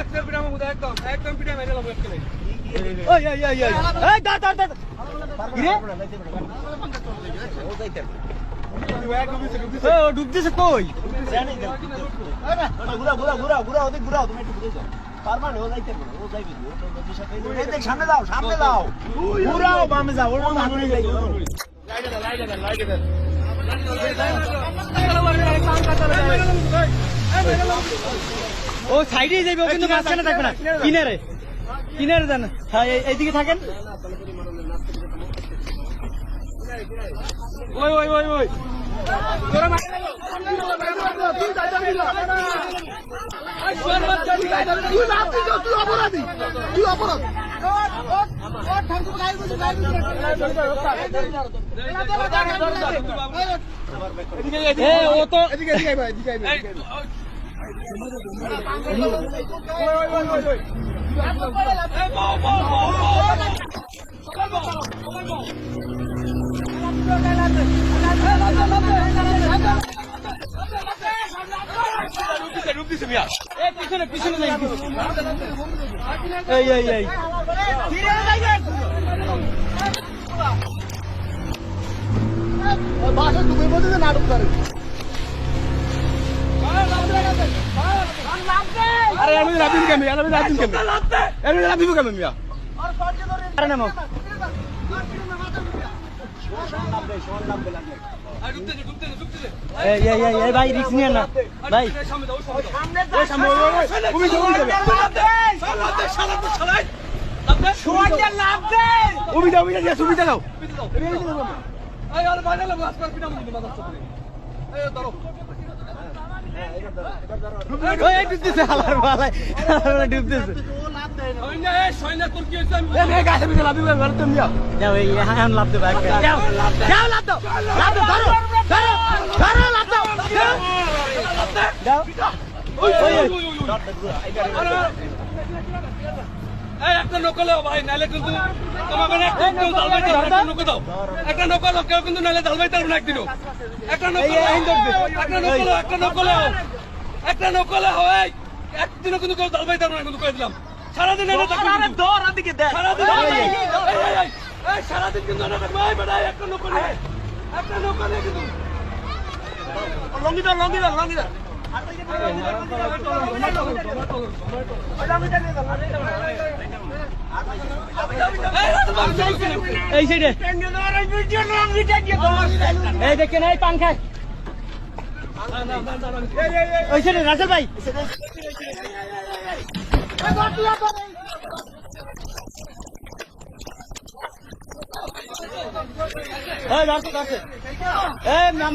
একদম পিটা মামু একদম একদম পিটা মেরে লাভ একদম ওই ওই ওই ওই এই দাঁড় দাঁড় দাঁড় কিরে ও ডুবতেছে কই ঘুরা ঘুরা ঘুরা ঘুরা ওদিক ঘুরাও তুমি একটু ঘুরে যাও পারবা ও যাইতে পারবে ও যাইবে ও সাথে এই দেখ সামনে যাও সামনে যাও ঘুরাও বামে যাও ওর মধ্যে ও সাইডে যাইবে ও কিন্তু মাঝখানে থাকবে না কিনারে। কিনারে। যান হ্যাঁ এইদিকে থাকেন। ওই ওই ওই ওই। এ ও তো এ পিছনে পিছনে এই এই এই। নাটক করে রাবিন কেমন? আমি রাবিন কেমন? আমি রাবিন কেমন মিয়া? দেবে সুবিধা ডুবতেছে ভালাই আবার ডুবতেছে সৈন্য একটা ভাই নালে কিন্তু তোমাকে একটা দালবাই দাও একটা নকলে দাও একটা নকলে দাও কেউ কিন্তু নালে দালবাই দাও না একদিনও একটা ধরবে। একটা একদিনও কিন্তু কেউ দালবাই দাও না কিন্তু দিলাম সারাদিন থাকবে সারাদিন সারাদিন কিন্তু থাকবে একটা একটা কিন্তু লঙ্গি দাও লঙ্গি দাও লঙ্গি দাও এই সাইডে এই দেখেন এই পান খায়। ওই সাইডে রাসেল ভাই।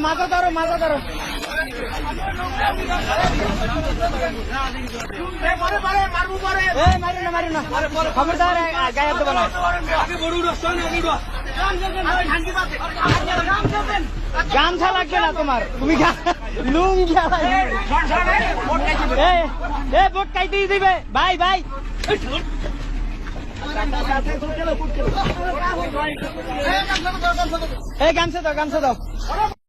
মাথা ধরো মাথা ধরো। গামছা লাগবে না তোমার তুমি লুঙ্গি বোট কাইতেই দিবে ভাই ভাই এই গামছা দাও গামছা দাও